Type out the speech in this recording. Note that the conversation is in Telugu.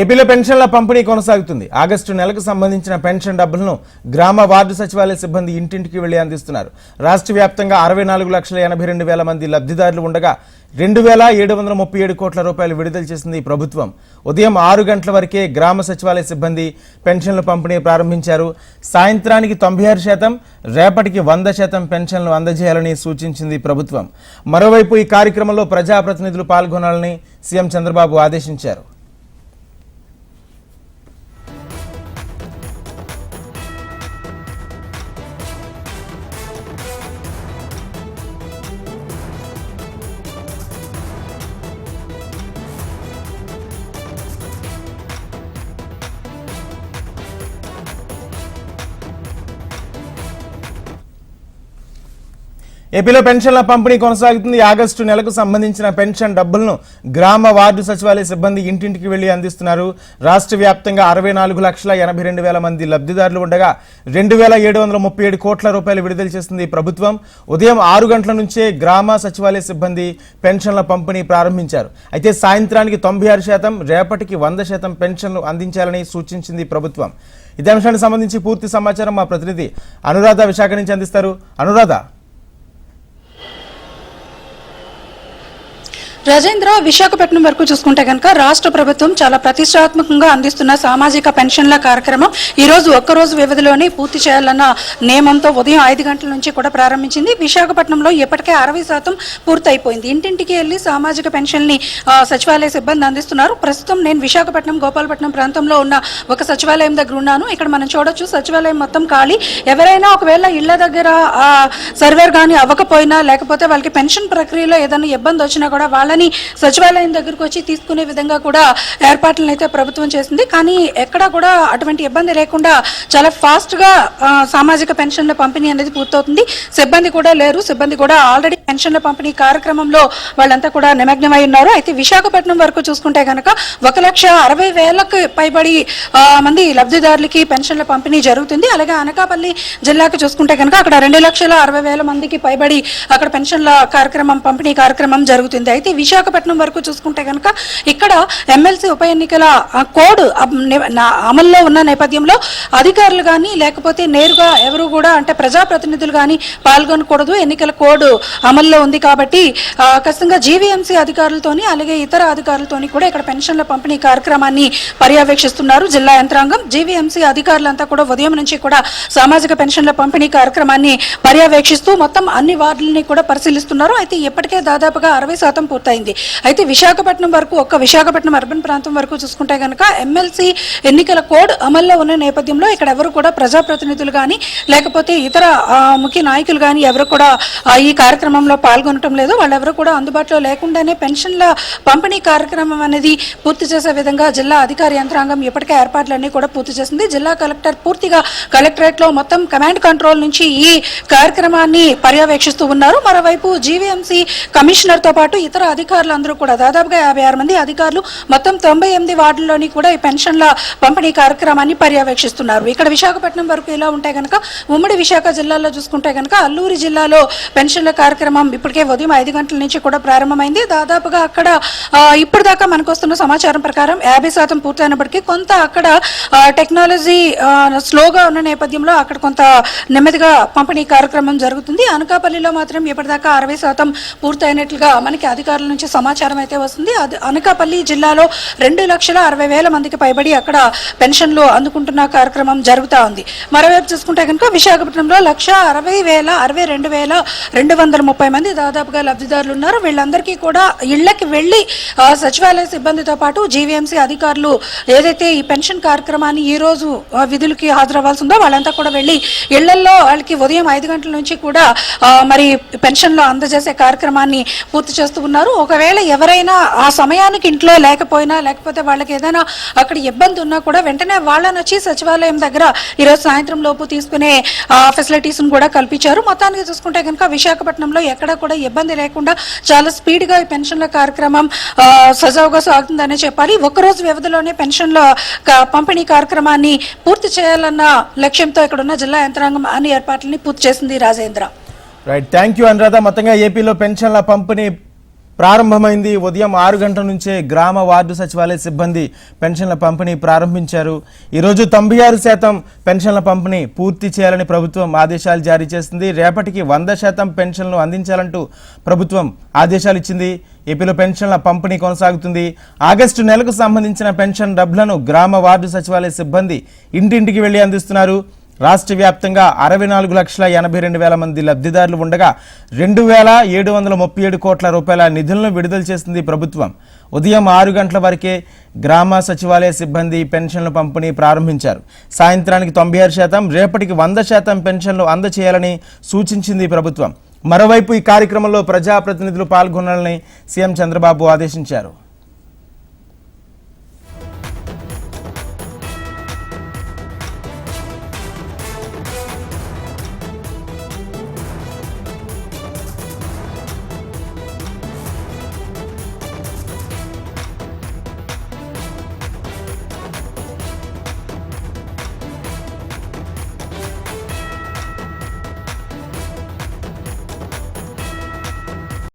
ఏపీలో పెన్షన్ల పంపిణీ కొనసాగుతుంది. ఆగస్టు నెలకు సంబంధించిన పెన్షన్ డబ్బులను గ్రామ వార్డు సచివాలయ సిబ్బంది ఇంటింటికి వెళ్ళి అందిస్తున్నారు. రాష్ట్ర వ్యాప్తంగా అరవై నాలుగు లక్షల ఎనభై రెండు వేల మంది లబ్ధిదారులు ఉండగా రెండు వేల ఏడు వందల ముప్పై ఏడు కోట్ల రూపాయలు విడుదల చేసింది ప్రభుత్వం. ఉదయం ఆరు గంటల వరకే గ్రామ సచివాలయ సిబ్బంది పెన్షన్ల పంపిణీ ప్రారంభించారు. సాయంత్రానికి తొంభై ఆరు శాతం రేపటికి వంద శాతం పెన్షన్లు అందజేయాలని సూచించింది ప్రభుత్వం. మరోవైపు ఈ కార్యక్రమంలో ప్రజాప్రతినిధులు పాల్గొనాలని సీఎం చంద్రబాబు ఆదేశించారు. ఏపీలో పెన్షన్ల పంపిణీ కొనసాగుతుంది. ఆగస్టు నెలకు సంబంధించిన పెన్షన్ డబ్బులను గ్రామ వార్డు సచివాలయ సిబ్బంది ఇంటింటికి వెళ్ళి అందిస్తున్నారు. రాష్ట్ర వ్యాప్తంగా అరవై నాలుగు లక్షల ఎనభై రెండు వేల మంది లబ్ధిదారులు ఉండగా రెండు వేల ఏడు వందల ముప్పై ఏడు కోట్ల రూపాయలు విడుదల చేసింది ప్రభుత్వం. ఉదయం ఆరు గంటల నుంచే గ్రామ సచివాలయ సిబ్బంది పెన్షన్ల పంపిణీ ప్రారంభించారు. అయితే సాయంత్రానికి తొంభై ఆరు శాతం రేపటికి వంద శాతం పెన్షన్లు అందించాలని సూచించింది ప్రభుత్వం. ఇదే అంశానికి సంబంధించి పూర్తి సమాచారం మా ప్రతినిధి అనురాధ విశాఖ నుంచి అందిస్తారు. అనురాధ. రజేంద్ర విశాఖపట్నం వరకు చూసుకుంటే కనుక రాష్ట్ర ప్రభుత్వం చాలా ప్రతిష్టాత్మకంగా అందిస్తున్న సామాజిక పెన్షన్ల కార్యక్రమం ఈ రోజు ఒక్కరోజు వ్యవధిలోనే పూర్తి చేయాలన్న నియమంతో ఉదయం ఐదు గంటల నుంచి కూడా ప్రారంభించింది. విశాఖపట్నంలో ఇప్పటికే అరవై శాతం పూర్తయిపోయింది. ఇంటింటికి వెళ్ళి సామాజిక పెన్షన్ని సచివాలయ సిబ్బంది అందిస్తున్నారు. ప్రస్తుతం నేను విశాఖపట్నం గోపాలపట్నం ప్రాంతంలో ఉన్న ఒక సచివాలయం దగ్గర ఉన్నాను. ఇక్కడ మనం చూడొచ్చు సచివాలయం మొత్తం ఖాళీ. ఎవరైనా ఒకవేళ ఇళ్ళ దగ్గర సర్వేర్ కానీ అవ్వకపోయినా లేకపోతే వాళ్ళకి పెన్షన్ ప్రక్రియలో ఏదైనా ఇబ్బంది వచ్చినా కూడా వాళ్ళని సచివాలయం దగ్గరకు వచ్చి తీసుకునే విధంగా కూడా ఏర్పాట్లను అయితే ప్రభుత్వం చేసింది. కానీ ఎక్కడా కూడా అటువంటి ఇబ్బంది లేకుండా చాలా ఫాస్ట్గా సామాజిక పెన్షన్ల పంపిణీ అనేది పూర్తవుతుంది. సిబ్బంది కూడా లేరు. సిబ్బంది కూడా ఆల్రెడీ పెన్షన్ల పంపిణీ కార్యక్రమంలో వాళ్ళంతా కూడా నిమగ్నమై ఉన్నారు. అయితే విశాఖపట్నం వరకు చూసుకుంటే కనుక ఒక లక్ష అరవై వేలకు పైబడి మంది లబ్ధిదారులకి పెన్షన్ల పంపిణీ జరుగుతుంది. అలాగే అనకాపల్లి జిల్లాకు చూసుకుంటే కనుక అక్కడ రెండు లక్షల అరవై వేల మందికి పైబడి అక్కడ పెన్షన్ల కార్యక్రమం పంపిణీ కార్యక్రమం జరుగుతుంది. అయితే విశాఖపట్నం వరకు చూసుకుంటే కనుక ఇక్కడ ఎమ్మెల్సీ ఉప ఎన్నికల కోడ్ నా- అమల్లో ఉన్న నేపథ్యంలో అధికారులు కానీ లేకపోతే నేరుగా ఎవరు కూడా అంటే ప్రజాప్రతినిధులు కానీ పాల్గొనకూడదు. ఎన్నికల కోడ్ అమల్లో ఉంది కాబట్టి ఖచ్చితంగా జీవీఎంసీ అధికారులతోని అలాగే ఇతర అధికారులతోని కూడా ఇక్కడ పెన్షన్ల పంపిణీ కార్యక్రమాన్ని పర్యవేక్షిస్తున్నారు జిల్లా యంత్రాంగం. జీవీఎంసీ అధికారులంతా కూడా ఉదయం నుంచి కూడా సామాజిక పెన్షన్ల పంపిణీ కార్యక్రమాన్ని పర్యవేక్షిస్తూ మొత్తం అన్ని వార్డులని కూడా పరిశీలిస్తున్నారు. అయితే ఇప్పటికే దాదాపుగా అరవై శాతం పూర్తి పూర్తయింది అయితే విశాఖపట్నం వరకు ఒక్క విశాఖపట్నం అర్బన్ ప్రాంతం వరకు చూసుకుంటే కనుక ఎమ్మెల్సీ ఎన్నికల కోడ్ అమల్లో ఉన్న నేపథ్యంలో ఇక్కడ ఎవరు కూడా ప్రజాప్రతినిధులు కానీ లేకపోతే ఇతర ముఖ్య నాయకులు కానీ ఎవరు కూడా ఈ కార్యక్రమంలో పాల్గొనటం లేదు. వాళ్ళెవరు కూడా అందుబాటులో లేకుండానే పెన్షన్ల పంపిణీ కార్యక్రమం అనేది పూర్తి చేసే విధంగా జిల్లా అధికార యంత్రాంగం ఇప్పటికే ఏర్పాట్లన్నీ కూడా పూర్తి చేసింది. జిల్లా కలెక్టర్ పూర్తిగా కలెక్టరేట్లో మొత్తం కమాండ్ కంట్రోల్ నుంచి ఈ కార్యక్రమాన్ని పర్యవేక్షిస్తూ ఉన్నారు. మరోవైపు జీవీఎంసీ కమిషనర్తో పాటు ఇతర అధికారులు అందరూ కూడా దాదాపుగా యాభై ఆరు మంది అధికారులు మొత్తం తొంభై ఎనిమిది వార్డుల్లోని కూడా ఈ పెన్షన్ల పంపిణీ కార్యక్రమాన్ని పర్యవేక్షిస్తున్నారు. ఇక్కడ విశాఖపట్నం వరకు ఇలా ఉంటే కనుక ఉమ్మడి విశాఖ జిల్లాలో చూసుకుంటే కనుక అల్లూరి జిల్లాలో పెన్షన్ల కార్యక్రమం ఇప్పటికే ఉదయం ఐదు గంటల నుంచి కూడా ప్రారంభమైంది. దాదాపుగా అక్కడ ఇప్పుడు దాకా మనకు వస్తున్న సమాచారం ప్రకారం యాభై శాతం పూర్తయినప్పటికీ కొంత అక్కడ టెక్నాలజీ స్లోగా ఉన్న నేపథ్యంలో అక్కడ కొంత నెమ్మదిగా పంపిణీ కార్యక్రమం జరుగుతుంది. అనకాపల్లిలో మాత్రం ఇప్పటిదాకా అరవై శాతం పూర్తయినట్లుగా మనకి అధికారులు నుంచి సమాచారం అయితే వస్తుంది. అది అనకాపల్లి జిల్లాలో రెండు లక్షల అరవై వేల మందికి పైబడి అక్కడ పెన్షన్లు అందుకుంటున్న కార్యక్రమం జరుగుతూ ఉంది. మరోవైపు చూసుకుంటే కనుక విశాఖపట్నంలో లక్ష అరవై వేల అరవై రెండు వేల రెండు వందల ముప్పై మంది దాదాపుగా లబ్ధిదారులు ఉన్నారు. వీళ్ళందరికీ కూడా ఇళ్ళకి వెళ్ళి సచివాలయ సిబ్బందితో పాటు జీవీఎంసీ అధికారులు ఏదైతే ఈ పెన్షన్ కార్యక్రమాన్ని ఈ రోజు విధులకి హాజరవ్వాల్సి ఉందో వాళ్ళంతా కూడా వెళ్ళి ఇళ్ళలో వాళ్ళకి ఉదయం ఐదు గంటల నుంచి కూడా మరి పెన్షన్లు అందజేసే కార్యక్రమాన్ని పూర్తి చేస్తూ ఉన్నారు. ఒకవేళ ఎవరైనా ఆ సమయానికి ఇంట్లో లేకపోయినా లేకపోతే వాళ్ళకి ఏదైనా అక్కడ ఇబ్బంది ఉన్నా కూడా వెంటనే వాళ్ళని వచ్చి సచివాలయం దగ్గర ఈరోజు సాయంత్రం లోపు తీసుకునే ఫెసిలిటీస్ కూడా కల్పించారు. మొత్తానికి చూసుకుంటే కనుక విశాఖపట్నంలో ఎక్కడ కూడా ఇబ్బంది లేకుండా చాలా స్పీడ్గా ఈ పెన్షన్ల కార్యక్రమం సజావుగా సాగుతుందనే చెప్పాలి. ఒక్కరోజు వ్యవధిలోనే పెన్షన్ల క- పంపిణీ కార్యక్రమాన్ని పూర్తి చేయాలన్న లక్ష్యంతో ఇక్కడ ఉన్న జిల్లా యంత్రాంగం అన్ని ఏర్పాట్లని పూర్తి చేసింది Rajendra. Right thank you Anuradha మొత్తంగా ఏపీలో పెన్షన్ల పంపిణీ ప్రారంభమైంది. ఉదయం ఆరు గంటల నుంచే గ్రామ వార్డు సచివాలయ సిబ్బంది పెన్షన్ల పంపిణీ ప్రారంభించారు. ఈరోజు తొంభై ఆరు శాతం పెన్షన్ల పంపిణీ పూర్తి చేయాలని ప్రభుత్వం ఆదేశాలు జారీ చేసింది. రేపటికి వంద శాతం పెన్షన్లు అందించాలంటూ ప్రభుత్వం ఆదేశాలు ఇచ్చింది. ఏపీలో పెన్షన్ల పంపిణీ కొనసాగుతుంది. ఆగస్టు నెలకు సంబంధించిన పెన్షన్ డబ్బులను గ్రామ వార్డు సచివాలయ సిబ్బంది ఇంటింటికి వెళ్ళి అందిస్తున్నారు. రాష్ట్ర వ్యాప్తంగా అరవై నాలుగు లక్షల ఎనభై రెండు వేల మంది లబ్ధిదారులు ఉండగా రెండు వేల ఏడు వందల ముప్పై ఏడు కోట్ల రూపాయల నిధులను విడుదల చేసింది ప్రభుత్వం. ఉదయం ఆరు గంటల వరకే గ్రామ సచివాలయ సిబ్బంది పెన్షన్ల పంపిణీ ప్రారంభించారు. సాయంత్రానికి తొంభై ఆరు శాతం రేపటికి వంద శాతం పెన్షన్లు అందచేయాలని సూచించింది ప్రభుత్వం. మరోవైపు ఈ కార్యక్రమంలో ప్రజాప్రతినిధులు పాల్గొనాలని సీఎం చంద్రబాబు ఆదేశించారు.